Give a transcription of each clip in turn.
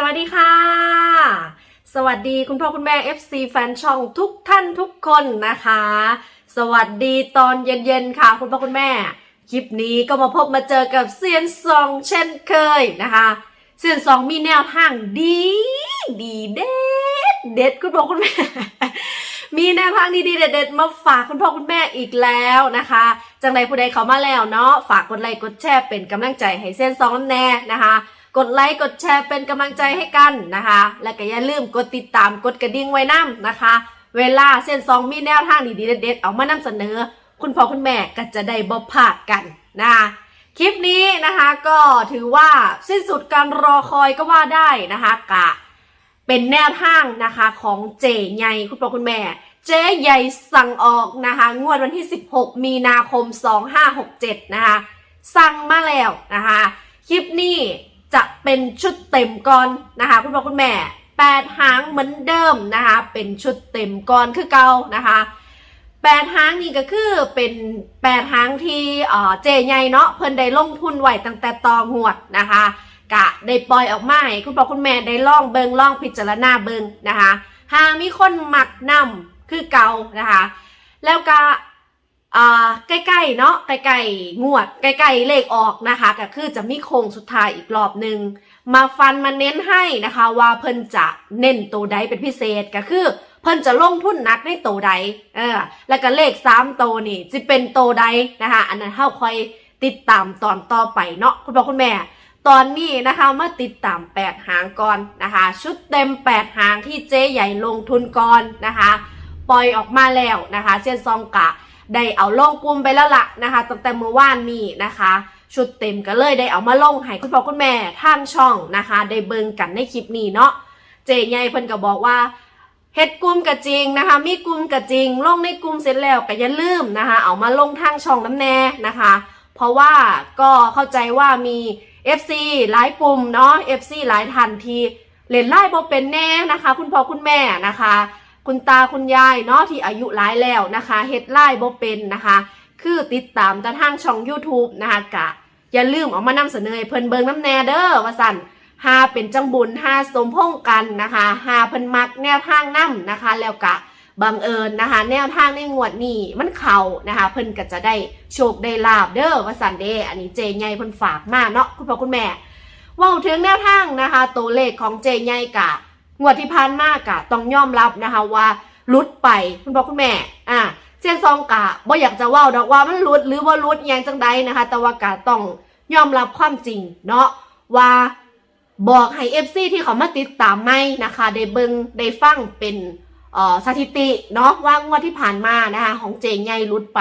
สวัสดีค่ะ สวัสดีคุณพ่อคุณแม่ FC แฟนช่องทุกท่านทุกคนนะคะ สวัสดีตอนเย็นๆค่ะ คุณพ่อคุณแม่ คลิปนี้ก็มาพบมาเจอกับเซียนซองเช่นเคยนะคะเซียนซองมีแนวทางดี ดีเด็ดเด็ดคุณพ่อคุณแม่ มีแนวทางดีๆเด็ดๆมาฝากคุณพ่อคุณแม่อีกแล้วนะคะจังใดผู้ใดเขามาแล้วเนาะฝากกดไลค์กดแชร์เป็นกำลังใจให้เส้นซองแน่นะคะ กดไลค์กดแชร์เป็นกำลังใจให้กันนะคะ และก็อย่าลืมกดติดตามกดกระดิ่งไว้นํนะคะ เวลาเส้นซองมีแนวทางดีๆเด็ดๆเอามานำเสนอ คุณพ่อคุณแม่ก็จะได้บ่พลาดกันนะคะคลิปนี้นะคะก็ถือว่าสิ้นสุดการรอคอยก็ว่าได้นะคะกะเป็นแนวทางนะคะของเจใหญ่คุณพ่อคุณแม่ เจ๊ใหญ่สั่งออกนะคะ งวดวันที่ 16 มีนาคม 2567 นะคะ สั่งมาแล้วนะคะ คลิปนี้ จะเป็นชุดเต็มก่อนนะคะ คุณพ่อคุณแม่8หางเหมือนเดิมนะคะ เป็นชุดเต็มก่อนคือเก่านะคะแปดหางนี่ก็คือเป็นแปดหางที่เออเจใหญ่เนาะเพิ่นได้ลงทุนไว้ตั้งแต่ตองหวดนะคะกะได้ปล่อยออกมาให้คุณพ่อคุณแม่ได้ล่องเบิงล่องพิจารณาเบิงนะคะหามีคนหมักนำคือเก่านะคะ แล้วก็ อ่าใกล้ๆเนาะใกล้ๆงวดใกล้ๆเลขออกนะคะก็คือจะมีโค้งสุดท้ายอีกรอบหนึ่งมาฟันมาเน้นให้นะคะ ว่าเพิ่นจะเน้นตัวใดเป็นพิเศษก็คือ เพิ่นจะลงทุนนักในโตวใดเออแล้วก็เลขสามโตวนี่จะเป็นโตวใดนะคะ อันนั้นเฮาคอยติดตามตอนต่อไปเนาะคุณพ่อคุณแม่ ตอนนี้นะคะมาติดตาม 8 หางก่อนนะคะ ชุดเต็ม 8 หางที่เจ๊ใหญ่ลงทุนก่อนนะคะ ปล่อยออกมาแล้วนะคะเซียนซองกะ ได้เอาลงกลุ่มไปแล้วล่ะนะคะตั้งแต่เมื่อวานนี้นะคะ ชุดเต็มก็เลยได้เอามาลงให้คุณพ่อคุณแม่ทางช่องนะคะ ได้เบิ่งกันในคลิปนี้เนาะเจใหญ่เพิ่นก็บอกว่าเฮ็ดกลุ่มกะจริงนะคะ มีกลุ่มกะจริง ลงในกลุ่มเสร็จแล้วก็อย่าลืมนะคะ เอามาลงทางช่องน้ำแน่นะคะ เพราะว่าก็เข้าใจว่ามี FC หลายกลุ่มเนาะ FC หลายทันทีเล่นไล่บ่เป็นแน่นะคะ คุณพ่อคุณแม่นะคะ คุณตาคุณยายเนาะที่อายุหลายแล้วนะคะเฮ็ดไล่บ่เป็นนะคะ คือติดตามแต่ทางช่อง YouTube นะคะกะอย่าลืมเอามานำเสนอเพิ่นเบิงน้ำแน่เด้อว่าสั่นหาเป็นจังบุญหาสมพงกันนะคะหาเพิ่นมักแนวทางนํนะคะ แล้วก็บังเอิญนะคะ แนวทางในงวดนี้มันเข่านะคะ เพิ่นก็จะได้โชคได้ลาบเด้อว่าสันเดอันนี้เจใหญ่เพิ่นฝากมาเนาะคุณพ่อคุณแม่ว่าถึงแนวทางนะคะ ตัวเลขของเจใหญ่กะ งวดที่ผ่านมากะต้องยอมรับนะคะว่าลุดไปคุณพ่อคุณแม่ อะเซียนซองกะบ่อยากจะว่าดอกว่ามันลุดหรือว่าลุดยังจังใดนะคะ แต่ว่ากะต้องยอมรับความจริงเนาะว่าบอกให้ FC ที่เขามาติดตามไม่นะคะได้เบิงได้ฟังเป็นเอ่อสถิติเนาะว่างวดที่ผ่านมานะคะของเจงใหญ่รุดไป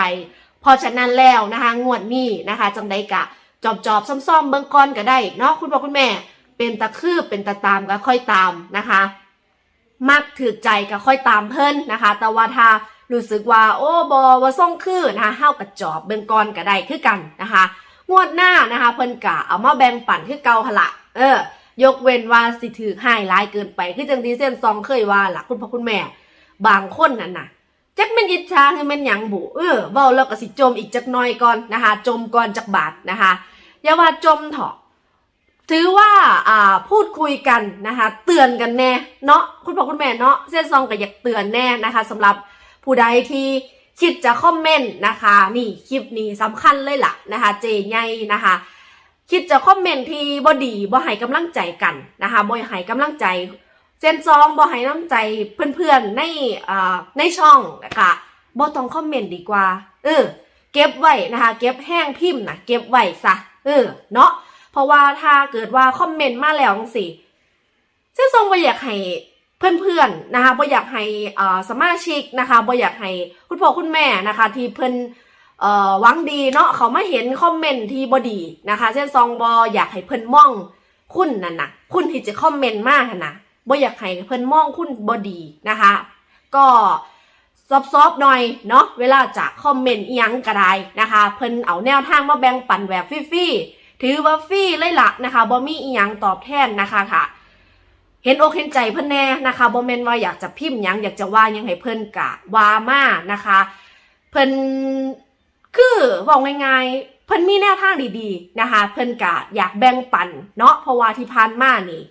พราะฉะนั้นแล้วนะคะงวดนี้นะคะจังใดกะจอบจอบซ่อมๆเบิงก่อนก็ได้เนาะคุณพ่อคุณแม่ เป็นตะคืบเป็นตะตามก็ค่อยตามนะคะ มักถือใจก็ค่อยตามเพิ่นนะคะ แต่ว่าถ้ารู้สึกว่าโอ้บอว่าส่งคือนะคะเฮากับจอบเบิงก่อนก็ได้คือกันนะคะ งวดหน้านะคะเพิ่นกะเอามาแบ่งปันคือเก่าหละเออ ยกเว้นว่าสิถือให้ร้ายเกินไปคือจังดีเส้นซองเคยว่าล่ะคุณพ่อคุณแม่ บางคนนั่นน่ะจักแม่นอิจฉาคือม่นหยังบุเออเว้าแล้วก็สิจมอีกจักน่อยก่อนนะคะ จมก่อนจักบาทนะคะอย่าว่าจมเถอะ ถือว่าอ่าพูดคุยกันนะคะ เตือนกันแน่เนาะคุณพ่อคุณแม่เนาะเส้นซองก็อยากเตือนแน่นะคะสำหรับผู้ใดที่คิดจะคอมเมนต์นะคะ นี่คลิปนี้สำคัญเลยล่ะนะคะ เจใหญ่นะคะคิดจะคอมเมนต์ที่บ่ดีบ่ให้กำลังใจกันนะคะบ่ให้กำลังใจเซนซองบ่ให้น้ำใจเพื่อนๆในอ่าในช่องนะคะบ่ต้องคอมเมนต์ดีกว่า เออ เก็บไว้นะคะ เก็บแห้งพิมพ์นะเก็บไว้ซะเออเนาะ ราะว่าถ้าเกิดว่าคอมเมนต์มาแล้วจังซี่นซองบ่อยากให้เพื่อนๆนะคะบ่อยากให้สมาชิกนะคะบ่อยากให้คุณพ่อคุณแม่นะคะ ที่เพิ่นเอ่อหวังดีเนาะเขามาเห็นคอมเมนต์ที่บอดีนะคะเช่นซองบออยากให้เพิ่นมองคุณนั่นนะคุณที่จะคอมเมนต์มากนะบออยากให้เพิ่นมองคุณบอดีนะคะ ก็ซอฟๆหน่อยเนาะเวลาจะคอมเมนต์อียังก็ไดนะคะ เพิ่นเอาแนวทางมาแบ่งปันแบบฟรีๆ ถือว่าฟรีเลยละนะคะบ่มีอียังตอบแทนนะคะค่ะ เห็นอกเห็นใจเพิ่นแน่นะคะบ่แม่นว่าอยากจะพิมพ์ยังอยากจะว่ายังให้เพิ่นกะว่ามานะคะ เพิ่นคือบอกง่ายๆเพิ่นมีแนวทางดีๆนะคะ เพิ่นกะอยากแบ่งปันเนาะเพราะว่าที่ผ่านมานี่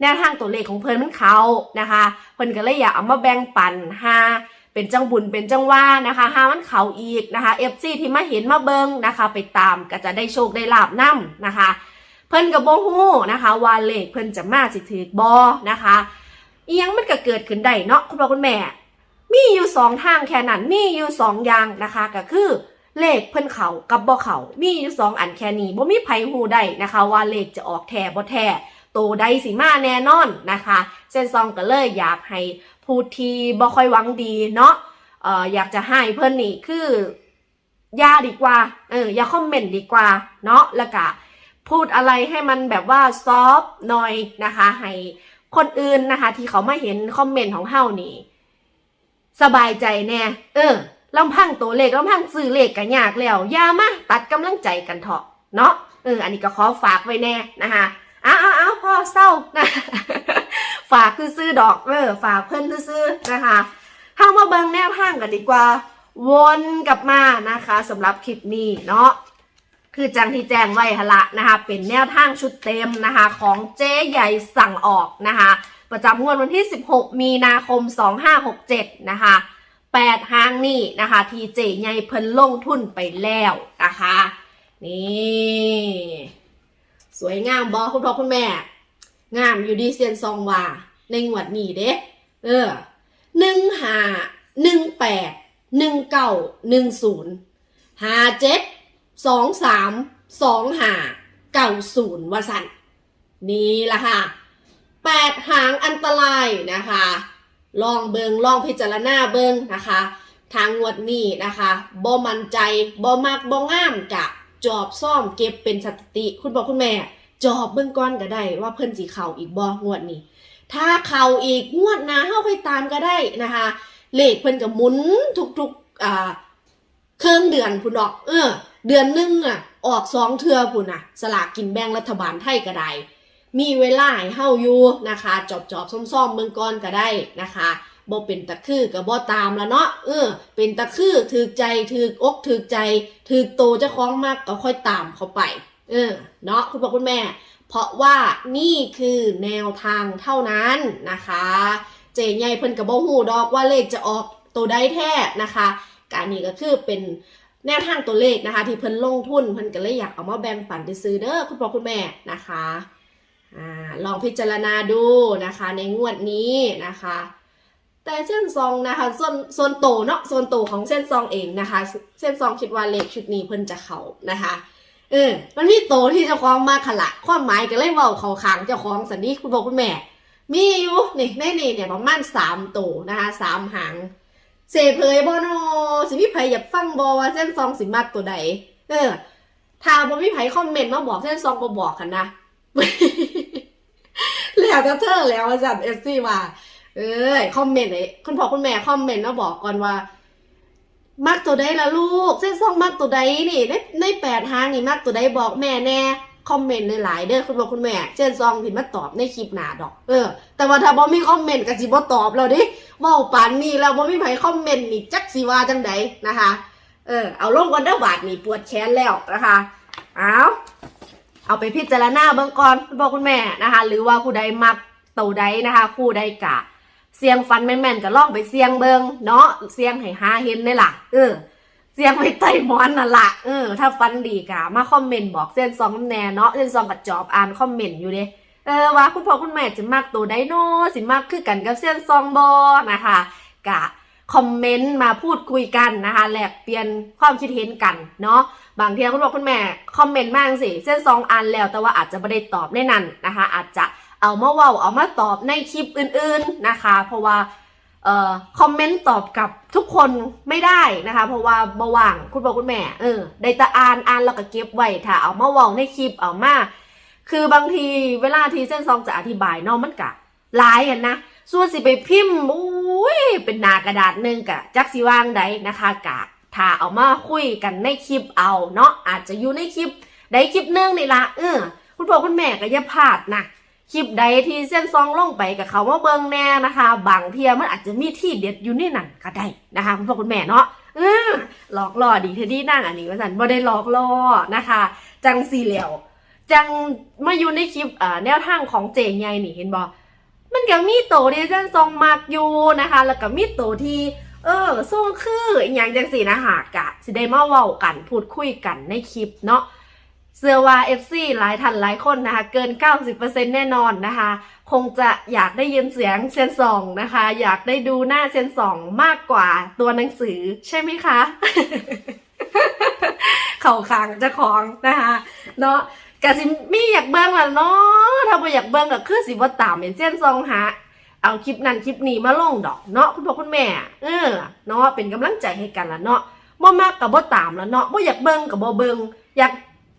แนวทางตัวเลขของเพิ่นมันเขานะคะ เพิ่นก็เลยอยากเอามาแบ่งปันหา เป็นจังบุญเป็นจังว่านะคะหามันเขาอีกนะคะ FC ที่มาเห็นมาเบิงนะคะ ไปตามก็จะได้โชคได้ลาบนํนะคะ เพิ่นกับโบฮู้นะคะวาเลขเพิ่นจะมาสิถือบอนะคะอียังมันก็เกิดขึ้นได้เนาะคุณพ่อคุณแม่ มีอยู่สองทางแค่นั้นมีอยู่สองอย่างนะคะก็คือเลขเพิ่นเขากับบ่เขามีอยู่สองอันแค่นี้บ่มีไผฮู้ได้นะคะ ว่าเลขจะออกแท้บ่แท้โตใดสิมาแน่นอนนะคะเส้นซองก็เลยอยากให้ ผู้ที่บ่ค่อยหวังดีเนาะเอ่ออยากจะให้เพิ่นนี่คืออย่าดีกว่า เออ อย่าคอมเมนต์ดีกว่า เนาะแล้วก็พูดอะไรให้มันแบบว่าซอฟหน่อยนะคะ ให้คนอื่นนะคะ ที่เขามาเห็นคอมเมนต์ของเฮานี่สบายใจแน่เออลำพังตัวเลขลำพังซื้อเลขกันยากแล้ว อย่ามาตัดกำลังใจกันเถอะเนาะเอออันนี้ก็ขอฝากไว้แน่นะคะ อ้าวอ้าวอ้าวพอเศร้านะฝากคือซื้อดอกเออฝากเพื่อนซื้อนะคะเ้ามาเบิ่งแนวทางกันดีกว่า วนกลับมานะคะสำหรับคลิปนี้เนาะคือจังที่แจ้งไว้หนละนะคะเป็นแนวทางชุดเต็มนะคะของเจ๊ใหญ่สั่งออกนะคะประจำงวดวันที่ 16 มีนาคม 2567 นะคะ8ห้างนี่นะคะทีเจใหญ่เพิ่นลงทุนไปแล้วนะคะนี่ สวยงามบอคุณพ่อคุณแม่ งามอยู่ดีเซียนซองว่าในงวดนี้เด้เออหนึ่งหาหนึ่งแปดหนึ่งเก้าหนึ่งศูนย์หาเจ็ดสองสามสองหาเก้าศูนย์วสันนี่ละค่ะแปดหางอันตรายนะคะ ลองเบิงลองพิจารณาเบิงนะคะ ทางงวดนี้นะคะบ่มั่นใจบ่มักบ่งามกะ จอบซ่อมเก็บเป็นสถิติ คุณบอกคุณแม่ จอบเบื้องก้อนก็ได้ว่าเพิ่นสีเข่าอีกบ่งวดนี้ ถ้าเข่าอีกงวดน้าเข้าไปตามก็ได้นะคะ เลขเพิ่นก็หมุนทุกๆอ่าเครื่องเดือนพุ่นดอก เออ เดือนหนึงอะออกสองเทือพุ่นอะ สลากกินแบ่งรัฐบาลไทยก็ได้มีเวลาให้เฮาอยู่นะคะ จอบจอบๆซ่อมๆเมืองก้อนก็ได้นะคะ บ่เป็นตะคือกับบ่ตามแล้วเนาะเออ เป็นตะคือถือใจถือกอกถือใจถือโตเจ้าของมากก็ค่อยตามเขาไป เออ เนาะคุณพ่อคุณแม่ เพราะว่านี่คือแนวทางเท่านั้นนะคะ เจใหญ่เพิ่นกับบ่ฮู้ดอกว่าเลขจะออกตัวใดแท้นะคะการนี้ก็คือเป็นแนวทางตัวเลขนะคะ ที่เพิ่นลงทุนเพิ่นก็เลยอยากเอามาแบ่งปันไปซื้อเด้อคุณพ่อคุณแม่นะคะอ่าลองพิจารณาดูนะคะ ในงวดนี้นะคะ แต่เส้นซองนะคะส่วนส่วนโตเนาะส่วนโตของเส้นซองเองนะคะ เส้นซองคิดว่าเลขชุดนี้เพิ่นจะเขานะคะเออมันมีโตที่เจ้าของมาขละความหมายก็เลยเว้าเขาขางเจ้าของสันนี้คุณบอกคุณแม่ มีอยู่นี่ในนี่เนี่ยประมาณสามโตนะคะสามหางเสเพยบ่นอสิมีไผอย่าฟังบ่ว่าเส้นซองสิมักตัวใดเออถ้าบ่มีไผคอมเมนต์มาบอกเส้นซองบ่บอกกันนะแล้วจะเธอแล้วจารย์เอฟซีว่า เอ้ยคอมเมนต์ไอ้คุณพ่อคุณแม่คอมเมนต์มาบอกก่อนว่า มักตัวใดละลูก เส้นซองมักตัวใดนี่ในในแปดหางนี่มักตัวใดบอกแม่แน่คอมเมนต์หลายๆเด้อคุณพ่อคุณแม่เส้นซองที่มาตอบในคลิปหนาดอก เออ แต่ว่าถ้าบ่มีคอมเมนต์ก็สิบ่ตอบแล้วดิว้าปานนี้แล้วบ่มีไผคอมเมนต์นี่จักสิว่าจังใดนะคะเออเอาลงก่อนเด้อบาดนี่ปวดแขนแล้วนะคะเอาเอาไปพิจารณาเบื้องก่อนคุณพ่อคุณแม่นะคะ หรือว่าผู้ใดมักตัวใดนะคะ คู่ใดกะ เสียงฟันแม่นๆก็ลองไปเสียงเบิงเนาะเสียงให้หาเห็นได้ล่ะ เออ เสียงไปไต่หมอนน่ะล่ะเออ ถ้าฟันดีกะมาคอมเมนต์บอกเส้นซองน้ำแน่เนาะเส้นซองกับจอบอ่านคอมเมนต์อยู่เด้เออว่าคุณพ่อคุณแม่จะมักตัวไดโนสิมักคือกันกับเส้นซองบอนะคะกะคอมเมนต์มาพูดคุยกันนะคะแลกเปลี่ยนความคิดเห็นกันเนาะบางทีคุณพ่อคุณแม่คอมเมนต์มากสิเส้นซองอ่านแล้วแต่ว่าอาจจะไม่ได้ตอบในนั้นนะคะ อาจจะ เอามาเว้าเอามาตอบในคลิปอื่นๆนะคะ เพราะว่าเอ่อคอมเมนต์ตอบกับทุกคนไม่ได้นะคะ เพราะว่าบว่างคุณพ่อคุณแม่เออได้แต่อ่านอ่านแล้วก็เก็บไว้ถ้าเอามาเว้าในคลิปเอามาคือบางทีเวลาที่เส้นซองจะอธิบายเนาะมันกะหลายกันนะส่วนสิไปพิมพ์อุ้ยเป็นหนากระดาษหนึ่งกะจักสิว่างใดนะคะกะถ้าเอามาคุยกันในคลิปเอาเนาะอาจจะอยู่ในคลิปใดคลิปนึงนี่ละเออคุณพ่อคุณแม่ก็อย่าพลาดนะ คลิปใดที่เส้นซองลงไปกับเขาว่าเบิงแน่นะคะ บางเทียมันอาจจะมีที่เด็ดอยู่ในนั้นก็ได้นะคะคุณพ่อคุณแม่เนาะเออหลอกล่อดีเทดี้นั่งอันนี้ว่าสันบ่ได้หลอกล่อนะคะ จังสีเหลียวจังมาอยู่ในคลิปอ่าแนวทางของเจไงนี่เห็นบอมันก็มีโตที่เส้นทรงมากอยู่นะคะ แล้วก็มีโตที่เออทรงคืออย่างจังสีนะหากะสิได้มาเว้ากันพูดคุยกันในคลิปเนาะ เสื้อว่า FC หลายท่านหลายคนนะคะ เกิน 90%แน่นอนนะคะ คงจะอยากได้ยินเสียงเซยนสองนะคะ อยากได้ดูหน้าเซยนสองมากกว่าตัวหนังสือใช่ไหมคะ เข่าคางจะของนะคะ เนาะกะสิมีอยากเบิ่งล่ะเนาะถ้าบ่อยากเบิ่งก็คือสิบ่ตามเป็นเส้นซองหาเอาคลิปนั้นคลิปนี้มาลงดอกเนาะคุณพ่อคุณแม่ เออเนาะเป็นกำลังใจให้กันละเนาะบ่มากก็บ่ตามละเนาะบ่อยากเบิ่งก็บ่เบิ่งอยาก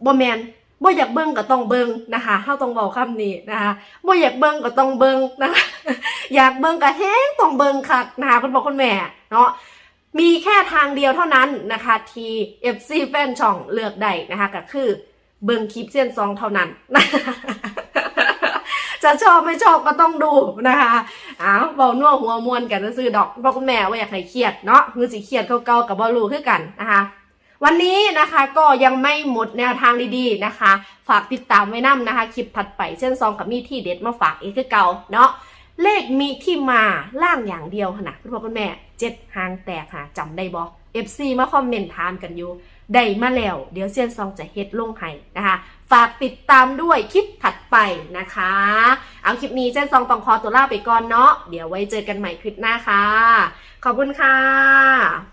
บ่แมนบ่อยากเบิ่งก็ต้องเบิ่งนะคะเฮาต้องเว้าคำนี้นะคะบ่อยากเบิ่งก็ต้องเบิ่งนะคะอยากเบิ่งก็แฮงต้องเบิ่งคักนะคะคุณพ่อคุณแม่เนาะมีแค่ทางเดียวเท่านั้นนะคะที่ FC แฟนช่องเลือกได้นะคะก็คือเบิ่งคลิปเส้นซองเท่านั้นจะชอบไม่ชอบก็ต้องดูนะคะอ้าวเบานัวหัวมวนกันซื้อดอกพ่อคุณแม่ว่าอยากให้เครียดเนาะคือสิเครียดเก่าๆกับบอลูคือกันนะคะ วันนี้นะคะก็ยังไม่หมดแนวทางดีๆนะคะ ฝากติดตามไว้นํนะคะ คลิปถัดไปเส้นซองกับมีที่เด็ดมาฝากอีกคือเก่าเนาะเลขมีที่มาล่างอย่างเดียวนะคุณพ่อคุณแม่เจ็ดหางแตกค่ะจำได้บอ FC มาคอมเมนต์ถามกันอยู่ได้มาแล้ว เดี๋ยวเซียนซองจะเฮ็ดลงให้นะคะ ฝากติดตามด้วยคลิปถัดไปนะคะ เอาคลิปนี้เซียนซองต้องขอตัวล่าไปก่อนเนาะเดี๋ยวไว้เจอกันใหม่คลิปหน้าค่ะ ขอบคุณค่ะ